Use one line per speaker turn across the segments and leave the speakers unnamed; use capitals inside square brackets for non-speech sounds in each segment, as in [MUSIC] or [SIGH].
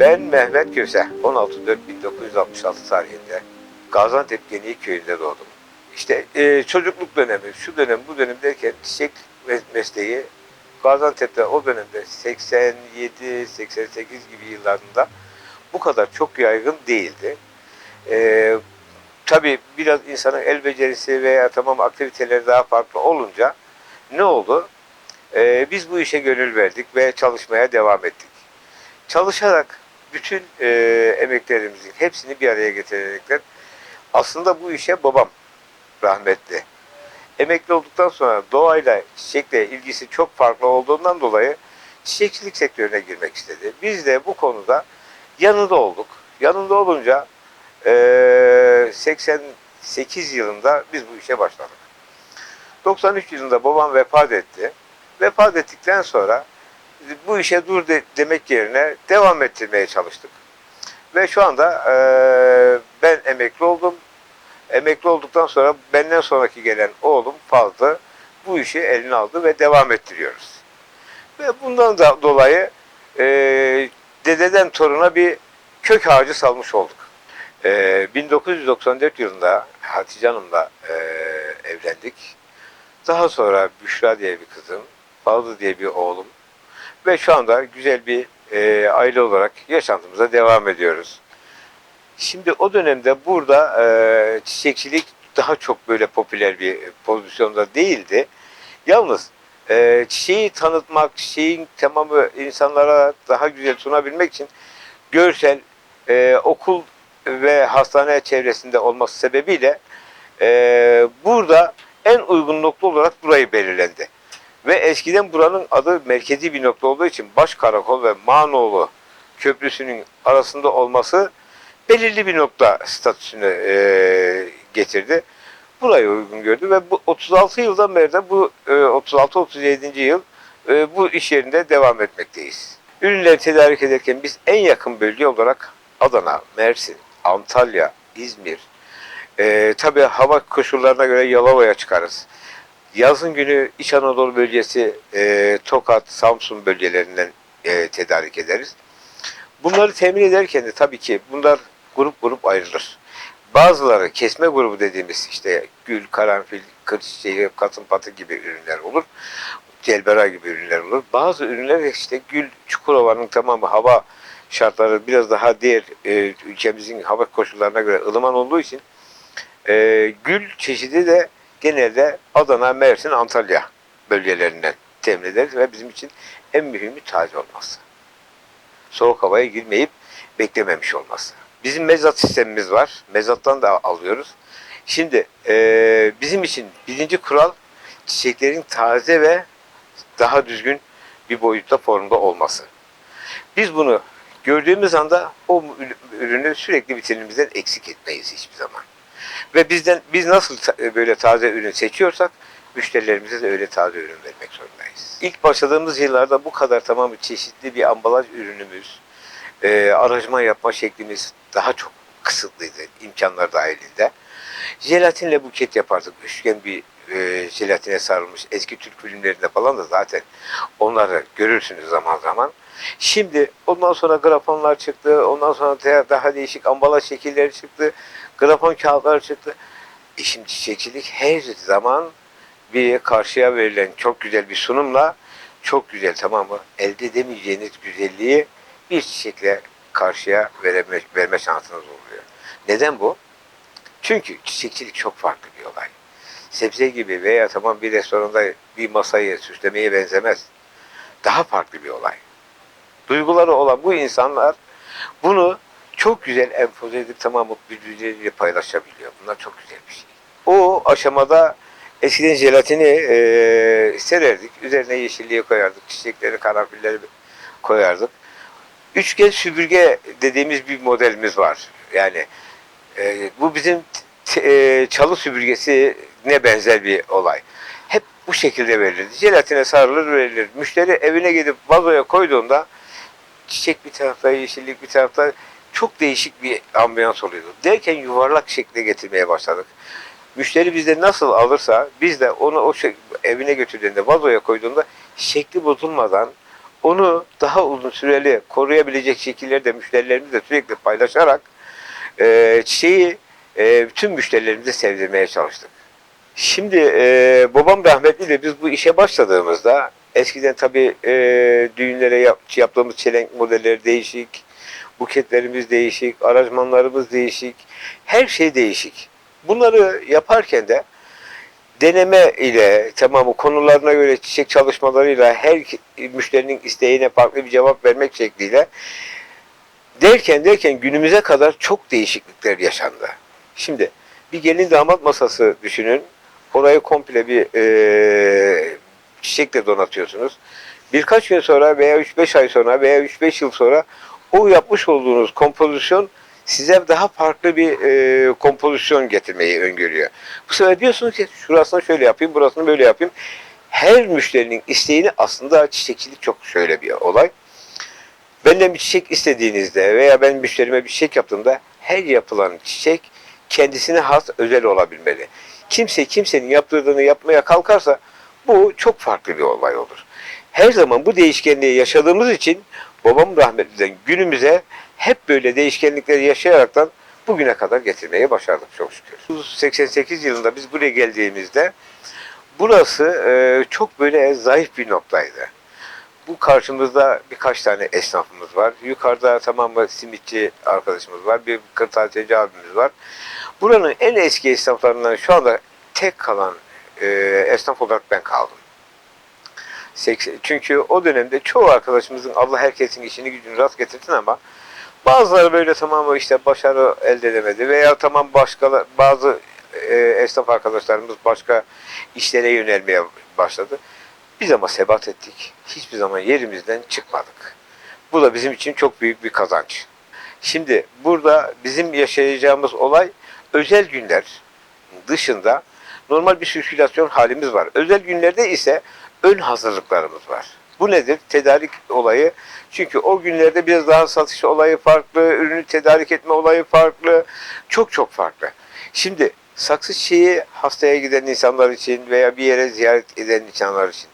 Ben Mehmet Köse, 16.4.1966 tarihinde Gaziantep Geniye köyünde doğdum. İşte e, çocukluk dönemi, şu dönem, bu dönem derken çiçek mes- mesleği Gaziantep'te o dönemde 87-88 gibi yıllarında bu kadar çok yaygın değildi. E, tabii biraz insanın el becerisi veya tamam aktiviteleri daha farklı olunca ne oldu? E, biz bu işe gönül verdik ve çalışmaya devam ettik. Çalışarak bütün e, emeklerimizin hepsini bir araya getirerekten aslında bu işe babam rahmetli. Emekli olduktan sonra doğayla, çiçekle ilgisi çok farklı olduğundan dolayı çiçekçilik sektörüne girmek istedi. Biz de bu konuda yanında olduk. Yanında olunca e, 88 yılında biz bu işe başladık. 93 yılında babam vefat etti. Vefat ettikten sonra bu işe dur de- demek yerine devam ettirmeye çalıştık. Ve şu anda e, ben emekli oldum. Emekli olduktan sonra benden sonraki gelen oğlum Fazlı bu işi eline aldı ve devam ettiriyoruz. Ve bundan da dolayı e, dededen toruna bir kök ağacı salmış olduk. E, 1994 yılında Hatice Hanım'la e, evlendik. Daha sonra Büşra diye bir kızım, Fazlı diye bir oğlum ve şu anda güzel bir e, aile olarak yaşantımıza devam ediyoruz. Şimdi o dönemde burada e, çiçekçilik daha çok böyle popüler bir pozisyonda değildi. Yalnız e, çiçeği tanıtmak, çiçeğin tamamı insanlara daha güzel sunabilmek için görsel, e, okul ve hastane çevresinde olması sebebiyle e, burada en uygun nokta olarak burayı belirlendi. Ve eskiden buranın adı merkezi bir nokta olduğu için Baş Karakol ve Manoğlu Köprüsü'nün arasında olması belirli bir nokta statüsünü e, getirdi. Burayı uygun gördü ve bu 36 yıldan beri de bu e, 36-37. yıl e, bu iş yerinde devam etmekteyiz. Ürünleri tedarik ederken biz en yakın bölge olarak Adana, Mersin, Antalya, İzmir, e, tabii hava koşullarına göre Yalova'ya çıkarız. Yazın günü İç Anadolu bölgesi, e, Tokat, Samsun bölgelerinden e, tedarik ederiz. Bunları temin ederken de tabii ki bunlar grup grup ayrılır. Bazıları kesme grubu dediğimiz işte gül, karanfil, kır çiçeği, katın patı gibi ürünler olur. Celbera gibi ürünler olur. Bazı ürünler işte gül, Çukurova'nın tamamı hava şartları biraz daha diğer e, ülkemizin hava koşullarına göre ılıman olduğu için e, gül çeşidi de genelde Adana, Mersin, Antalya bölgelerinden temin ederiz ve bizim için en mühimi taze olması. Soğuk havaya girmeyip beklememiş olması. Bizim mezat sistemimiz var. Mezattan da alıyoruz. Şimdi e, bizim için birinci kural çiçeklerin taze ve daha düzgün bir boyutta formda olması. Biz bunu gördüğümüz anda o ürünü sürekli vitrinimizden eksik etmeyiz hiçbir zaman. Ve bizden biz nasıl ta- böyle taze ürün seçiyorsak müşterilerimize de öyle taze ürün vermek zorundayız. İlk başladığımız yıllarda bu kadar tamamı çeşitli bir ambalaj ürünümüz, e, aranjman yapma şeklimiz daha çok kısıtlıydı imkanlar dahilinde. Jelatinle buket yapardık. Üçgen bir e, jelatine sarılmış eski Türk filmlerinde falan da zaten onları görürsünüz zaman zaman. Şimdi ondan sonra grafonlar çıktı. Ondan sonra daha değişik ambalaj şekilleri çıktı. Grafon kağıtları çıktı. E şimdi çiçekçilik her zaman bir karşıya verilen çok güzel bir sunumla çok güzel tamam mı? Elde edemeyeceğiniz güzelliği bir çiçekle karşıya vereme, verme şansınız oluyor. Neden bu? Çünkü çiçekçilik çok farklı bir olay. Sebze gibi veya tamam bir restoranda bir masayı süslemeye benzemez. Daha farklı bir olay. Duyguları olan bu insanlar bunu çok güzel empoze edip tamamı birbirleriyle paylaşabiliyor. Bunlar çok güzel bir şey. O aşamada eskiden jelatini eee sererdik. Üzerine yeşilliği koyardık. Çiçekleri, karanfilleri koyardık. Üçgen süpürge dediğimiz bir modelimiz var. Yani e, bu bizim e, çalı süpürgesi ne benzer bir olay. Hep bu şekilde verilir. Jelatine sarılır verilir. Müşteri evine gidip vazoya koyduğunda çiçek bir tarafta, yeşillik bir tarafta çok değişik bir ambiyans oluyordu. Derken yuvarlak şekle getirmeye başladık. Müşteri bizden nasıl alırsa biz de onu o şey, evine götürdüğünde vazoya koyduğunda şekli bozulmadan onu daha uzun süreli koruyabilecek şekillerde müşterilerimizle sürekli paylaşarak e, çiçeği e, bütün müşterilerimize sevdirmeye çalıştık. Şimdi e, babam rahmetliyle biz bu işe başladığımızda eskiden tabii e, düğünlere yap- yaptığımız çelenk modelleri değişik, buketlerimiz değişik, aranjmanlarımız değişik, her şey değişik. Bunları yaparken de deneme ile tamamı konularına göre çiçek çalışmalarıyla her müşterinin isteğine farklı bir cevap vermek şekliyle derken derken günümüze kadar çok değişiklikler yaşandı. Şimdi bir gelin damat masası düşünün. Orayı komple bir e, çiçekle donatıyorsunuz. Birkaç gün sonra veya 3-5 ay sonra veya 3-5 yıl sonra o yapmış olduğunuz kompozisyon size daha farklı bir e, kompozisyon getirmeyi öngörüyor. Bu sefer diyorsunuz ki şurasını şöyle yapayım, burasını böyle yapayım. Her müşterinin isteğini aslında çiçekçilik çok şöyle bir olay. Benden bir çiçek istediğinizde veya ben müşterime bir çiçek yaptığımda her yapılan çiçek kendisine has özel olabilmeli. Kimse kimsenin yaptırdığını yapmaya kalkarsa bu çok farklı bir olay olur. Her zaman bu değişkenliği yaşadığımız için babam rahmetliden günümüze hep böyle değişkenlikleri yaşayaraktan bugüne kadar getirmeyi başardık çok şükür. 88 yılında biz buraya geldiğimizde burası e, çok böyle zayıf bir noktaydı. Bu karşımızda birkaç tane esnafımız var. Yukarıda tamamı simitçi arkadaşımız var. Bir kırtasiyeci abimiz var. Buranın en eski esnaflarından şu anda tek kalan e, esnaf olarak ben kaldım. Çünkü o dönemde çoğu arkadaşımızın Allah herkesin işini gücünü rast getirsin ama bazıları böyle tamamı işte başarı elde edemedi veya tamam başka bazı e, esnaf arkadaşlarımız başka işlere yönelmeye başladı. Biz ama sebat ettik. Hiçbir zaman yerimizden çıkmadık. Bu da bizim için çok büyük bir kazanç. Şimdi burada bizim yaşayacağımız olay özel günler dışında normal bir sirkülasyon halimiz var. Özel günlerde ise ön hazırlıklarımız var. Bu nedir? Tedarik olayı. Çünkü o günlerde biraz daha satış olayı farklı, ürünü tedarik etme olayı farklı. Çok çok farklı. Şimdi saksı çiçeği hastaya giden insanlar için veya bir yere ziyaret eden insanlar için.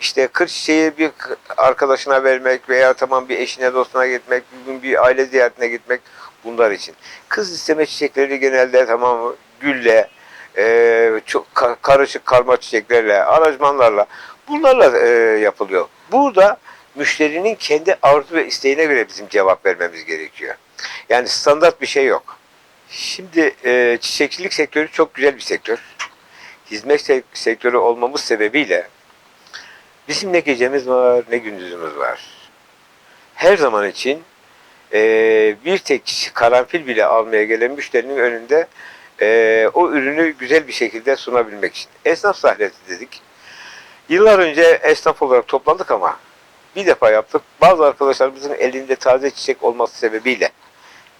İşte kır çiçeği bir arkadaşına vermek veya tamam bir eşine dostuna gitmek, bir gün bir aile ziyaretine gitmek bunlar için. Kız isteme çiçekleri genelde tamam gülle, e, çok ka- karışık karma çiçeklerle, aranjmanlarla bunlarla e, yapılıyor. Burada müşterinin kendi arzu ve isteğine göre bizim cevap vermemiz gerekiyor. Yani standart bir şey yok. Şimdi e, çiçekçilik sektörü çok güzel bir sektör. Hizmet sek- sektörü olmamız sebebiyle bizim ne gecemiz var ne gündüzümüz var. Her zaman için e, bir tek karanfil bile almaya gelen müşterinin önünde e, o ürünü güzel bir şekilde sunabilmek için. Esnaf sahnesi dedik. Yıllar önce esnaf olarak toplandık ama bir defa yaptık. Bazı arkadaşlarımızın elinde taze çiçek olması sebebiyle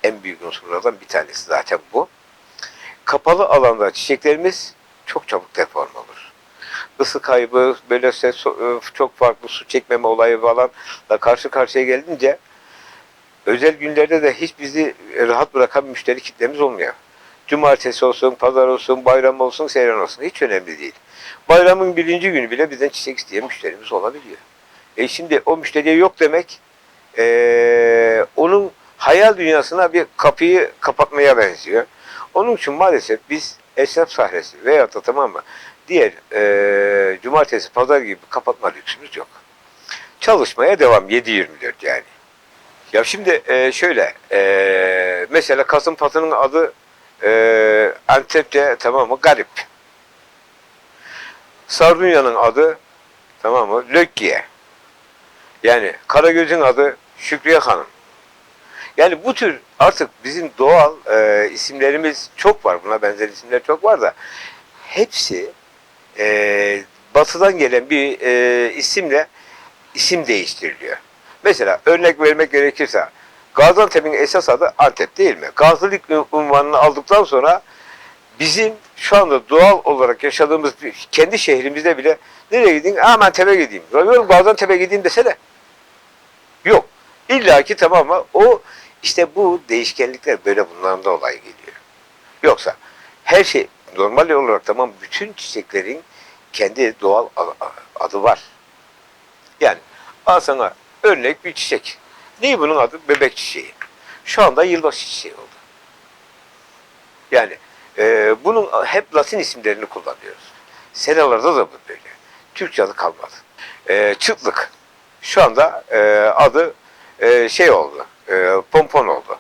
en büyük unsurlardan bir tanesi zaten bu. Kapalı alanda çiçeklerimiz çok çabuk deform olur. Isı kaybı, böyle ses, çok farklı su çekmeme olayı falanla karşı karşıya gelince özel günlerde de hiç bizi rahat bırakan müşteri kitlemiz olmuyor. Cumartesi olsun, pazar olsun, bayram olsun, seyran olsun hiç önemli değil. Bayramın birinci günü bile bizden çiçek isteyen müşterimiz olabiliyor. E şimdi o müşteriye yok demek eee, onun hayal dünyasına bir kapıyı kapatmaya benziyor. Onun için maalesef biz esnaf sahnesi veya da tamam mı diğer eee, cumartesi, pazar gibi kapatma lüksümüz yok. Çalışmaya devam 7-24 yani. Ya şimdi eee, şöyle eee, mesela Kasım Patı'nın adı eee Antep'te tamam mı garip. Sardunya'nın adı tamam mı Lökkiye. Yani Karagöz'ün adı Şükriye Hanım. Yani bu tür artık bizim doğal e, isimlerimiz çok var. Buna benzer isimler çok var da hepsi e, batıdan gelen bir e, isimle isim değiştiriliyor. Mesela örnek vermek gerekirse Gaziantep'in esas adı Antep değil mi? Gazilik unvanını aldıktan sonra bizim şu anda doğal olarak yaşadığımız bir- kendi şehrimizde bile nereye gideyim? Aman Antep'e gideyim. Yok Gaziantep'e gideyim desene. Yok. İlla ki tamam mı? O işte bu değişkenlikler böyle bundan da olay geliyor. Yoksa her şey normal olarak tamam bütün çiçeklerin kendi doğal adı var. Yani al sana örnek bir çiçek. Neyi bunun adı? Bebek çiçeği. Şu anda yılbaşı çiçeği oldu. Yani e, bunun hep Latin isimlerini kullanıyoruz. Senalarda da bu böyle. Türkçe adı kalmadı. E, çıtlık. Şu anda e, adı e, şey oldu. E, pompon oldu.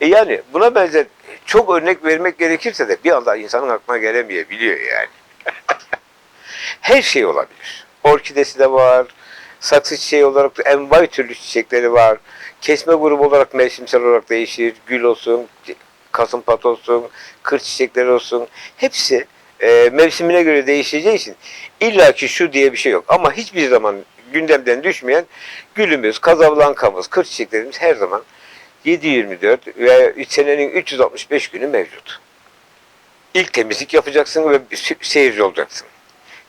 E yani buna benzer çok örnek vermek gerekirse de bir anda insanın aklına gelemeyebiliyor yani. [LAUGHS] Her şey olabilir. Orkidesi de var. Saksı çiçeği olarak da envai türlü çiçekleri var. Kesme grubu olarak mevsimsel olarak değişir. Gül olsun, kasımpat olsun, kır çiçekleri olsun. Hepsi e, mevsimine göre değişeceği için illaki şu diye bir şey yok. Ama hiçbir zaman gündemden düşmeyen gülümüz, kazavlankamız, kır çiçeklerimiz her zaman 7-24 ve senenin 365 günü mevcut. İlk temizlik yapacaksın ve seyirci olacaksın.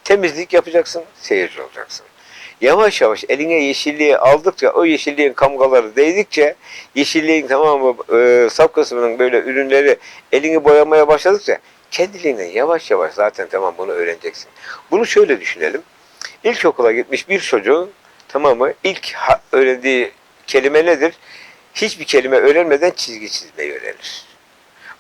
Temizlik yapacaksın, seyirci olacaksın. Yavaş yavaş eline yeşilliği aldıkça, o yeşilliğin kamgaları değdikçe, yeşilliğin tamamı e, saf kısmının böyle ürünleri elini boyamaya başladıkça kendiliğinden yavaş yavaş zaten tamam bunu öğreneceksin. Bunu şöyle düşünelim. İlkokula gitmiş bir çocuğun tamamı ilk öğrendiği kelime nedir? Hiçbir kelime öğrenmeden çizgi çizmeyi öğrenir.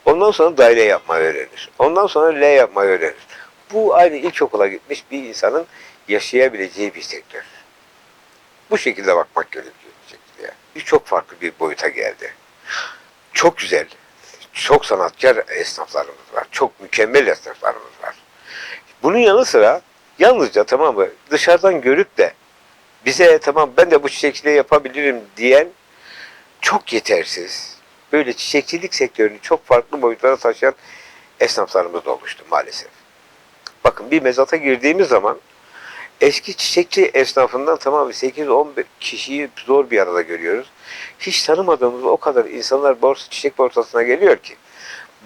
Ondan sonra daire yapmayı öğrenir. Ondan sonra L yapmayı öğrenir. Bu aynı ilkokula gitmiş bir insanın yaşayabileceği bir sektör. Bu şekilde bakmak gerekiyor. şekilde. Çok farklı bir boyuta geldi. Çok güzel, çok sanatkar esnaflarımız var. Çok mükemmel esnaflarımız var. Bunun yanı sıra yalnızca tamam mı dışarıdan görüp de bize tamam ben de bu çiçekçiliği yapabilirim diyen çok yetersiz. Böyle çiçekçilik sektörünü çok farklı boyutlara taşıyan esnaflarımız da oluştu maalesef. Bakın bir mezata girdiğimiz zaman eski çiçekçi esnafından tamam 8-10 kişiyi zor bir arada görüyoruz. Hiç tanımadığımız o kadar insanlar borsa, çiçek borsasına geliyor ki.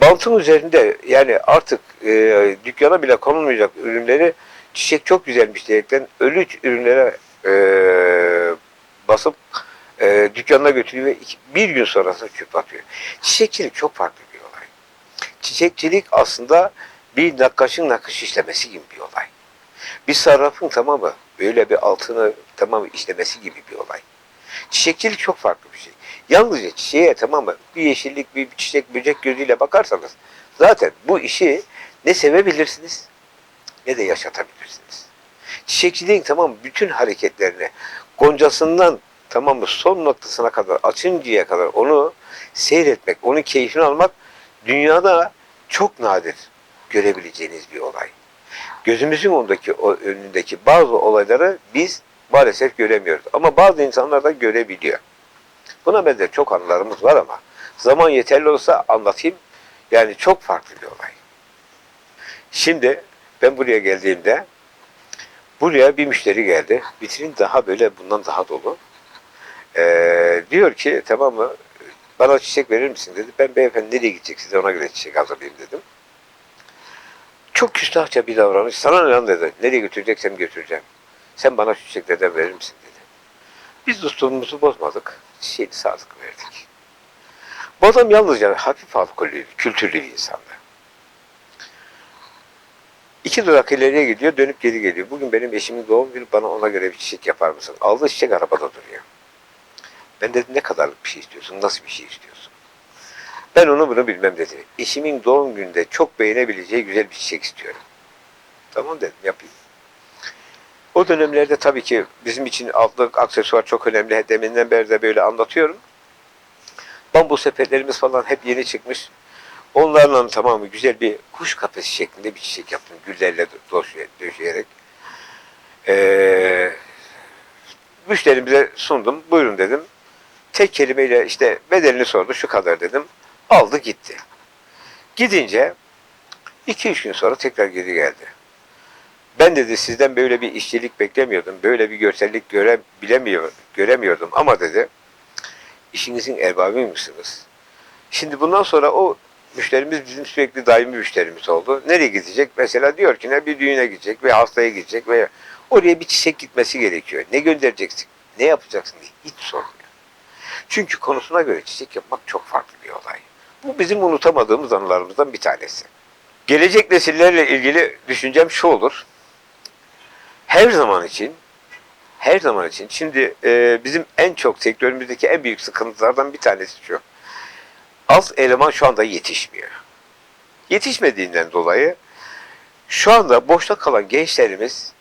Bantın üzerinde yani artık e, dükkana bile konulmayacak ürünleri çiçek çok güzelmiş diyerekten ölü ürünlere e, basıp e, dükkanına götürüyor ve iki- bir gün sonrasında çöp atıyor. Çiçekçilik çok farklı bir olay. Çiçekçilik aslında bir nakkaşın nakış işlemesi gibi bir olay. Bir sarrafın tamamı böyle bir altını tamamı işlemesi gibi bir olay. Çiçekçilik çok farklı bir şey. Yalnızca çiçeğe tamamı bir yeşillik, bir çiçek, böcek gözüyle bakarsanız zaten bu işi ne sevebilirsiniz ne de yaşatabilirsiniz. Çiçekçiliğin tamam bütün hareketlerini goncasından tamam mı son noktasına kadar açıncaya kadar onu seyretmek, onun keyfini almak dünyada çok nadir görebileceğiniz bir olay. Gözümüzün ondaki, önündeki bazı olayları biz maalesef göremiyoruz. Ama bazı insanlar da görebiliyor. Buna benzer çok anılarımız var ama zaman yeterli olsa anlatayım. Yani çok farklı bir olay. Şimdi ben buraya geldiğimde buraya bir müşteri geldi. Vitrin daha böyle bundan daha dolu. Ee, diyor ki tamam mı bana çiçek verir misin dedi. Ben beyefendi nereye gidecek size ona göre çiçek hazırlayayım dedim. Çok küstahça bir davranış. Sana ne lan dedi. Nereye götüreceksem götüreceğim. Sen bana şu çiçeklerden verir misin dedi. Biz dostluğumuzu bozmadık. Çiçeğini sadık verdik. Bu adam yalnızca hafif alkollü, kültürlü bir insandı. İki durak ileriye gidiyor, dönüp geri geliyor. Bugün benim eşimin doğum günü, bana ona göre bir çiçek yapar mısın? Aldığı çiçek arabada duruyor. Ben dedim ne kadarlık bir şey istiyorsun, nasıl bir şey istiyorsun? Ben onu bunu bilmem dedi. Eşimin doğum gününde çok beğenebileceği güzel bir çiçek istiyorum. Tamam dedim yapayım. O dönemlerde tabii ki bizim için altlık, aksesuar çok önemli. Deminden beri de böyle anlatıyorum. Bambu sepetlerimiz falan hep yeni çıkmış. Onlarla tamamı güzel bir kuş kafesi şeklinde bir çiçek yaptım. Güllerle döşe- döşeyerek. Ee, müşterimize sundum. Buyurun dedim. Tek kelimeyle işte bedelini sordu. Şu kadar dedim. Aldı gitti. Gidince iki üç gün sonra tekrar geri geldi. Ben dedi sizden böyle bir işçilik beklemiyordum. Böyle bir görsellik görebilemiyor, göremiyordum. Ama dedi işinizin erbabı mısınız? Şimdi bundan sonra o müşterimiz bizim sürekli daimi müşterimiz oldu. Nereye gidecek? Mesela diyor ki ne bir düğüne gidecek veya hastaya gidecek veya oraya bir çiçek gitmesi gerekiyor. Ne göndereceksin? Ne yapacaksın diye hiç sormuyor. Çünkü konusuna göre çiçek yapmak çok farklı bir olay. Bu bizim unutamadığımız anılarımızdan bir tanesi. Gelecek nesillerle ilgili düşüncem şu olur. Her zaman için her zaman için. Şimdi e, bizim en çok sektörümüzdeki en büyük sıkıntılardan bir tanesi şu. Az eleman şu anda yetişmiyor. Yetişmediğinden dolayı şu anda boşta kalan gençlerimiz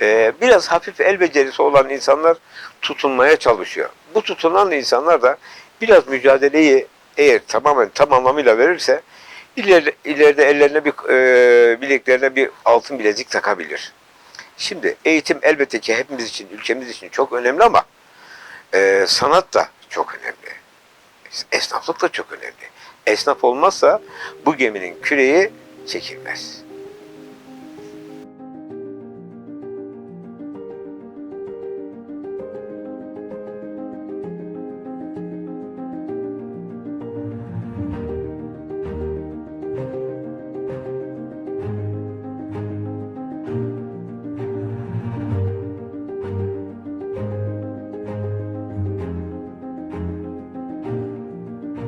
e, biraz hafif el becerisi olan insanlar tutunmaya çalışıyor. Bu tutunan insanlar da biraz mücadeleyi eğer tamamen tam anlamıyla verirse ileride, ileride ellerine bir e, bileklerine bir altın bilezik takabilir. Şimdi eğitim elbette ki hepimiz için, ülkemiz için çok önemli ama e, sanat da çok önemli. Esnaflık da çok önemli. Esnaf olmazsa bu geminin küreği çekilmez.